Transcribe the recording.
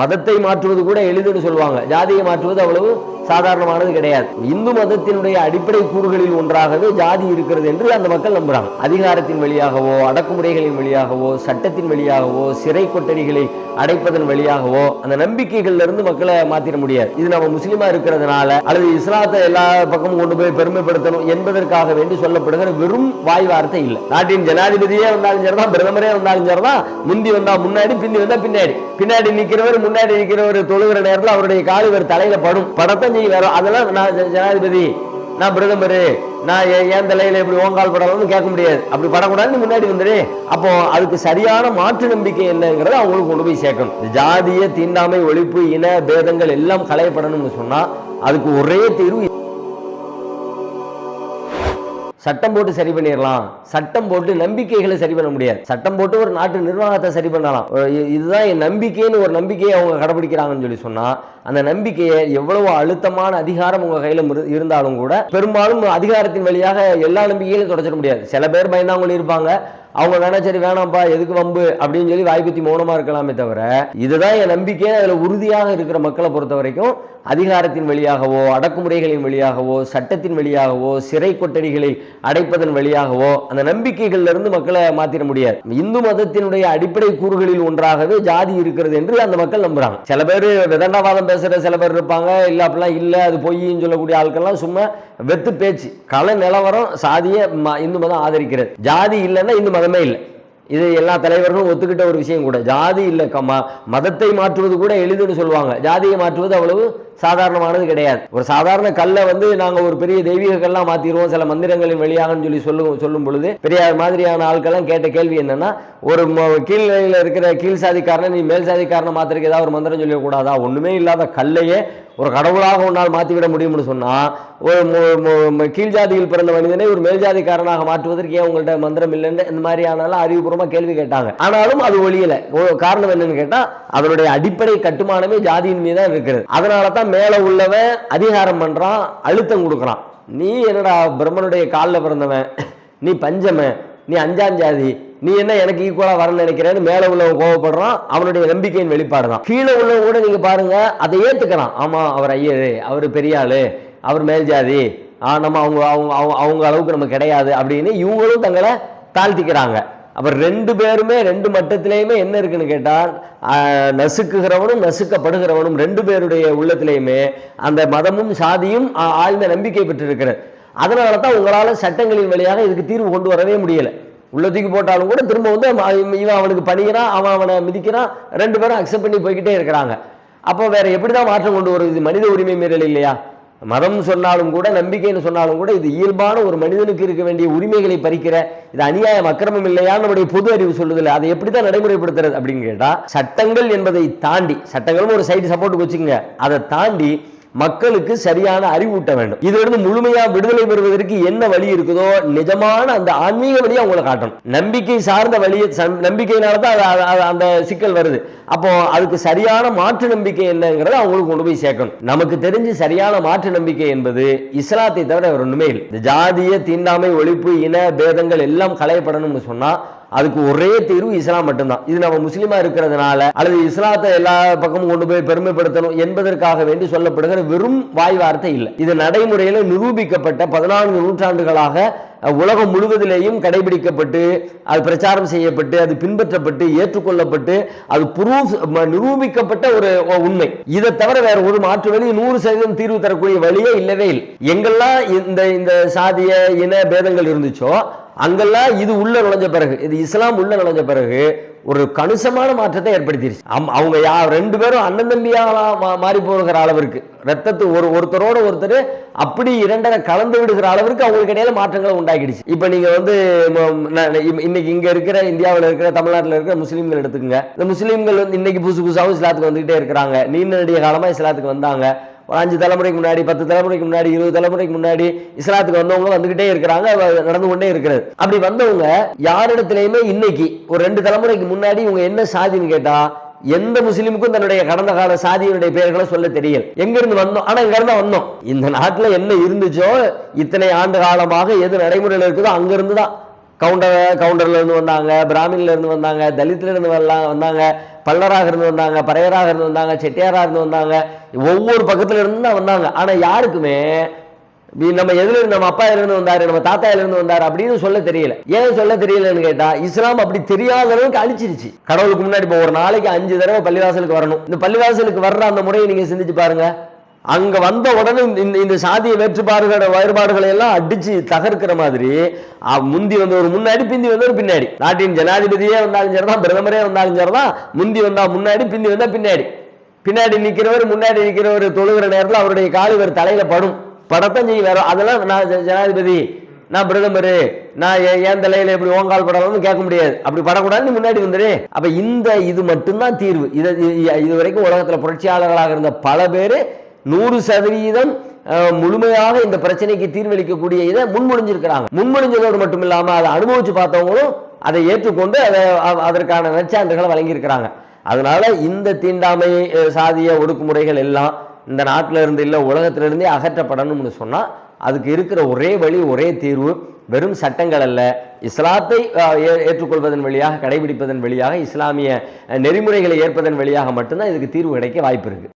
மதத்தை மாற்றுவது கூட எளிதுன்னு சொல்லுவாங்க. ஜாதியை மாற்றுவது அவ்வளவு சாதாரணமானது கிடையாது. இந்து மதத்தினுடைய அடிப்படை கூறுகளில் ஒன்றாகவே ஜாதி இருக்கிறது என்று அந்த மக்கள் நம்புறாங்க. அதிகாரத்தின் வழியாகவோ அடக்குமுறைகளின் வழியாகவோ சட்டத்தின் வழியாகவோ சிறை கொட்டடிகளை அடைப்பதன் வழியாகவோ அந்த நம்பிக்கைகள்ல இருந்து மக்களை மாத்திர முடியாது. இது நம்ம முஸ்லீமா இருக்கிறதுனால அல்லது இஸ்லாத்தை எல்லா பக்கமும் கொண்டு போய் பெருமைப்படுத்தணும் என்பதற்காக வேண்டி சொல்லப்படுகிற வெறும் வாய் வார்த்தை இல்லை. நாட்டின் ஜனாதிபதியே வந்தாலும் சரிதான் பிரதமரே வந்தாலும் சரிதான் முந்தி வந்தா முன்னாடி பிந்தி வந்தா பின்னாடி. பின்னாடி நிக்கிறவர் முன்னாடி நிக்கிறவர் தொழுகிற நேரத்தில் அவருடைய கால் இவர் தலையில படும். படத்தை செய்ய வேற அதெல்லாம் நான் ஜனாதிபதி. நான் பிரதமர். நான் என் தலையில இப்படி ஓங்கால் படலாம்னு கேட்க முடியாது. அப்படி படக்கூடாதுன்னு முன்னாடி வந்துரு. அப்போ அதுக்கு சரியான மாற்று நம்பிக்கை என்னங்கிறத அவங்களுக்கு கொண்டு போய் சேர்க்கணும். ஜாதிய தீண்டாமை ஒழிப்பு இன பேதங்கள் எல்லாம் களையப்படணும்னு சொன்னா அதுக்கு ஒரே தீர்வு சட்டம் போட்டு சரி பண்ணிடலாம் சட்டம் போட்டு நம்பிக்கைகளை சரி பண்ண முடியாது. சட்டம் போட்டு ஒரு நாட்டு நிர்வாகத்தை சரி பண்ணலாம். இதுதான் என் நம்பிக்கைன்னு ஒரு நம்பிக்கையை அவங்க கடைபிடிக்கிறாங்கன்னு சொல்லி சொன்னால் அந்த நம்பிக்கையை எவ்வளவு அழுத்தமான அதிகாரம் உங்கள் கையில் இரு- இருந்தாலும் கூட பெரும்பாலும் அதிகாரத்தின் வழியாக எல்லா நம்பிக்கைகளையும் தொடச்சிட முடியாது. சில பேர் பயந்தாங்களும் இருப்பாங்க. அவங்க வேணா சரி வேணாம்ப்பா எதுக்கு வம்பு? அப்படின்னு சொல்லி வாய்ப்புத்தி மௌனமா இருக்கலாமே தவிர இதுதான் என் நம்பிக்கை அதுல உறுதியாக இருக்கிற மக்களை பொறுத்த வரைக்கும் அதிகாரத்தின் வழியாகவோ அடக்குமுறைகளின் வழியாகவோ சட்டத்தின் வழியாகவோ சிறை கொட்டடிகளை அடைப்பதன் வழியாகவோ அந்த நம்பிக்கைகள்ல இருந்து மக்களை மாத்திர முடியாது. இந்து மதத்தினுடைய அடிப்படை கூறுகளில் ஒன்றாகவே ஜாதி இருக்கிறது என்று அந்த மக்கள் நம்புறாங்க. சில பேர் விதண்டாவாதம் பேசுற சில பேர் இருப்பாங்க இல்ல அப்படிலாம் இல்லை அது பொய்ன்னு சொல்லக்கூடிய ஆட்கள்லாம் சும்மா வெத்து பேச்சு கல நிலவரம் சாதியை ம- இந்து மதம் ஆதரிக்கிறது. ஜாதி இல்லைன்னா இந்து மதமே இல்லை. இது எல்லா தலைவர்களும் ஒத்துக்கிட்ட ஒரு விஷயம் கூட. ஜாதி இல்லை மதத்தை மாற்றுவது கூட எளிதுன்னு சொல்லுவாங்க. ஜாதியை மாற்றுவது அவ்வளவு சாதாரணமானது கிடையாது. ஒரு சாதாரண கல்லை வந்து நாங்கள் ஒரு பெரிய தெய்வீக கல்லாக மாற்றிடுவோம் சில மந்திரங்களின் வெளியாகன்னு சொல்லி சொல்லும் சொல்லும் பொழுது பெரியார் மாதிரியான ஆட்கள்லாம் கேட்ட கேள்வி என்னன்னா ஒரு ம- இருக்கிற கீழ் சாதிக்காரனை நீ மேல் சாதிக்காரனை மாத்திரக்கு ஏதாவது ஒரு மந்திரம் சொல்லக்கூடாதா ஒன்றுமே இல்லாத கல்லையே ஒரு கடவுளாக உன்னால் மாற்றிவிட முடியும்னு சொன்னால் ஒரு கீழ் ஜாதியில் பிறந்த மனிதனை ஒரு மேல் ஜாதிக்காரனாக மாற்றுவதற்கு ஏன் உங்கள்ட்ட மந்திரம் இல்லைன்னு இந்த மாதிரியானாலும் அறிவுபூர்வமாக கேள்வி கேட்டாங்க. ஆனாலும் அது ஒழியலை. காரணம் என்னன்னு கேட்டால் அதனுடைய அடிப்படை கட்டுமானமே ஜாதியின் மீது தான் இருக்கிறது. அதனால தான் மேலே உள்ளவன் அதிகாரம் பண்ணுறான் அழுத்தம் கொடுக்குறான். நீ என்னடா பிரம்மனுடைய காலில் பிறந்தவன்? நீ பஞ்சமன் நீ அஞ்சாஞ்சாதி நீ என்ன எனக்கு ஈக்குவலாக வரணும்னு நினைக்கிறேன்னு மேலே உள்ளவன் கோவப்படுறான் அவனுடைய நம்பிக்கையின் வெளிப்பாடு தான் கீழே உள்ளவன் கூட நீங்கள் பாருங்கள் அதை ஏற்றுக்கிறான் ஆமாம் அவர் ஐயரு அவர் பெரிய அவர் மேல் ஜாதி. ஆ நம்ம அவங்க அவங்க அவங்க- அவங்க அளவுக்கு நம்ம கிடையாது அப்படின்னு இவங்களும் தங்களை தாழ்த்திக்கிறாங்க. அப்போ ரெண்டு பேருமே ரெண்டு மட்டத்திலையுமே என்ன இருக்குன்னு கேட்டால் நசுக்குகிறவனும் நசுக்கப்படுகிறவனும் ரெண்டு பேருடைய உள்ளத்திலையுமே அந்த மதமும் சாதியும் ஆழ்ந்த நம்பிக்கை பெற்றிருக்கிறது. அதனால தான் உங்களால் சட்டங்களின் வழியாக இதுக்கு தீர்வு கொண்டு வரவே முடியல. உள்ளத்துக்கு போட்டாலும் கூட திரும்ப வந்து இவன் அவனுக்கு பணிகிறான் அவன் அவனை மிதிக்கிறான் ரெண்டு பேரும் அக்செப்ட் பண்ணி போய்கிட்டே இருக்கிறாங்க. அப்போ வேற எப்படி தான் மாற்றம் கொண்டு வருது மனித உரிமை மீறல் இல்லையா? மதம் சொன்னாலும் கூட நம்பிக்கைன்னு சொன்னாலும் கூட இது இயல்பான ஒரு மனிதனுக்கு இருக்க வேண்டிய உரிமைகளை பறிக்கிற இது அநியாயம் அக்கிரமம் இல்லையா நம்முடைய பொது அறிவு சொல்லுதில்ல அதை எப்படி தான் நடைமுறைப்படுத்துறது அப்படின்னு கேட்டால் சட்டங்கள் என்பதை தாண்டி சட்டங்களும் ஒரு சைடு சப்போர்ட்டுக்கு வச்சுக்கோங்க. அதை தாண்டி மக்களுக்கு சரியான அறிவூட்ட வேண்டும். இதிலிருந்து முழுமையா விடுதலை பெறுவதற்கு என்ன வழி இருக்குதோ நிஜமான அந்த ஆன்மீக வழியை அவங்களை காட்டணும். நம்பிக்கை சார்ந்த வழியை சம்- நம்பிக்கையினால தான் அது- அந்த சிக்கல் வருது. அப்போ அதுக்கு சரியான மாற்று நம்பிக்கை என்னங்கிறத அவங்களுக்கு கொண்டு போய் சேர்க்கணும். நமக்கு தெரிஞ்சு சரியான மாற்று நம்பிக்கை என்பது இஸ்லாத்தை தவிர வேற ஒண்ணுமே இல்லை. ஜாதிய தீண்டாமை ஒழிப்பு இன பேதங்கள் எல்லாம் களையப்படணும்னு சொன்னா அதுக்கு ஒரே தீர்வு இஸ்லாம் மட்டும்தான். இது நம்ம முஸ்லீமா இருக்கிறதுனால அல்லது இஸ்லாத்தை எல்லா பக்கமும் கொண்டு போய் பெருமைப்படுத்தணும் என்பதற்காக வேண்டி சொல்லப்படுகிற வெறும் வாய் வார்த்தை இல்லை. இது நடைமுறையில் நிரூபிக்கப்பட்ட பதினான்கு நூற்றாண்டுகளாக உலகம் முழுவதிலேயும் கடைபிடிக்கப்பட்டு அது பிரச்சாரம் செய்யப்பட்டு அது பின்பற்றப்பட்டு ஏற்றுக்கொள்ளப்பட்டு அது புரூஃப் நிரூபிக்கப்பட்ட ஒரு உண்மை. இதை தவிர வேற ஒரு மாற்று வழி நூறு சதவீதம் தீர்வு தரக்கூடிய வழியே இல்லவே இல்லை. எங்கெல்லாம் இந்த இந்த சாதிய இன பேதங்கள் இருந்துச்சோ அங்கெல்லாம் இது உள்ள நுழைஞ்ச பிறகு இது இஸ்லாம் உள்ள நுழைஞ்ச பிறகு ஒரு கணிசமான மாற்றத்தை ஏற்படுத்திடுச்சு அம்- அவங்க யா ரெண்டு பேரும் அண்ணன் தம்பியாலா மா- மாறி போகிற அளவிற்கு ரத்தத்து ஒரு ஒருத்தரோட ஒருத்தர் அப்படி இரண்டரை கலந்து விடுகிற அளவிற்கு அவங்களுக்கு இடையில மாற்றங்களை உண்டாக்கிடுச்சு இப்போ நீங்கள் வந்து இன்னைக்கு இங்கே இருக்கிற இந்தியாவில் இருக்கிற தமிழ்நாட்டில் இருக்கிற முஸ்லீம்கள் எடுத்துக்கோங்க. இந்த முஸ்லீம்கள் வந்து இன்னைக்கு புதுசு புதுசாகவும் இஸ்லாத்துக்கு வந்துகிட்டே இருக்கிறாங்க. நீண்ட நெடிய காலமாக இஸ்லாத்துக்கு வந்தாங்க. ஒரு அஞ்சு தலைமுறைக்கு முன்னாடி பத்து தலைமுறைக்கு முன்னாடி இருபது தலைமுறைக்கு முன்னாடி இஸ்லாத்துக்கு வந்தவங்க வந்துகிட்டே இருக்கிறாங்க நடந்து கொண்டே இருக்கிறது. அப்படி வந்தவங்க யாரிடத்துலையுமே இன்னைக்கு ஒரு ரெண்டு தலைமுறைக்கு முன்னாடி இவங்க என்ன சாதின்னு கேட்டா எந்த முஸ்லீமுக்கும் தன்னுடைய கடந்த கால சாதியினுடைய பெயர்களை சொல்ல தெரியல. எங்க இருந்து வந்தோம்? ஆனா இங்க இருந்தா வந்தோம். இந்த நாட்டுல என்ன இருந்துச்சோ இத்தனை ஆண்டு காலமாக எது நடைமுறையில் இருக்குதோ அங்க இருந்து தான் கவுண்டர் கவுண்டர்ல இருந்து வந்தாங்க பிராமின்ல இருந்து வந்தாங்க தலித்ல இருந்து வரலாம் வந்தாங்க. பல்லராக இருந்து வந்தாங்க பறையராக இருந்து வந்தாங்க செட்டியாராக இருந்து வந்தாங்க ஒவ்வொரு பக்கத்துல இருந்து தான் வந்தாங்க. ஆனால் யாருக்குமே நீ நம்ம எதுல இருந்து நம்ம அப்பா இருந்து வந்தாரு நம்ம தாத்தா இருந்து வந்தாரு அப்படின்னு சொல்ல தெரியல. ஏன் சொல்ல தெரியலன்னு கேட்டா இஸ்லாம் அப்படி தெரியாத அளவுக்கு அழிச்சிருச்சு. கடவுளுக்கு முன்னாடி இப்போ ஒரு நாளைக்கு அஞ்சு தடவை பள்ளிவாசலுக்கு வரணும். இந்த பள்ளிவாசலுக்கு வர்ற அந்த முறையை நீங்க சிந்திச்சு பாருங்க. அங்க வந்த உடனே இந்த- இந்த சாதிய வேற்றுப்பாடுகள வேறுபாடுகளை எல்லாம் அடிச்சு தகர்க்கிற மாதிரி முந்தி வந்து ஒரு முன்னாடி பிந்தி வந்து ஒரு பின்னாடி. நாட்டின் ஜனாதிபதியே வந்தாலும் சரிதான் பிரதமரே வந்தாலும் சரிதான் முந்தி வந்தா முன்னாடி பிந்தி வந்தா பின்னாடி. பின்னாடி நிற்கிறவர் முன்னாடி நிற்கிறவர் தொழுகிற நேரத்தில் அவருடைய கால் இவர் தலையில படும். படத்தான் செய்ய வேற. அதெல்லாம் நான் ஜனாதிபதி நான் பிரதமர் நான் ஏன் என் தலையில எப்படி ஓங்கால் படலாம்னு கேட்க முடியாது. அப்படி படக்கூடாதுன்னு முன்னாடி வந்துரு. அப்ப இந்த இது மட்டும்தான் தீர்வு. இதை இது வரைக்கும் உலகத்துல புரட்சியாளர்களாக இருந்த பல பேர் நூறு சதவீதம் முழுமையாக இந்த பிரச்சனைக்கு தீர்வளிக்கக்கூடிய இதை முன்மொழிஞ்சிருக்கிறாங்க. முன்மொழிஞ்சதோடு மட்டும் இல்லாமல் அதை அனுபவித்து பார்த்தவங்களும் அதை ஏற்றுக்கொண்டு அதை அதற்கான நற்சான்றுகளை வழங்கியிருக்கிறாங்க. அதனால இந்த தீண்டாமை சாதிய ஒடுக்குமுறைகள் எல்லாம் இந்த நாட்டில இருந்து இல்லை உலகத்திலிருந்தே அகற்றப்படணும்னு சொன்னால் அதுக்கு இருக்கிற ஒரே வழி ஒரே தீர்வு வெறும் சட்டங்கள் அல்ல. இஸ்லாத்தை ஏற்றுக்கொள்வதன் வழியாக கடைபிடிப்பதன் வழியாக இஸ்லாமிய நெறிமுறைகளை ஏற்பதன் வழியாக மட்டும்தான் இதுக்கு தீர்வு கிடைக்க வாய்ப்பு இருக்குது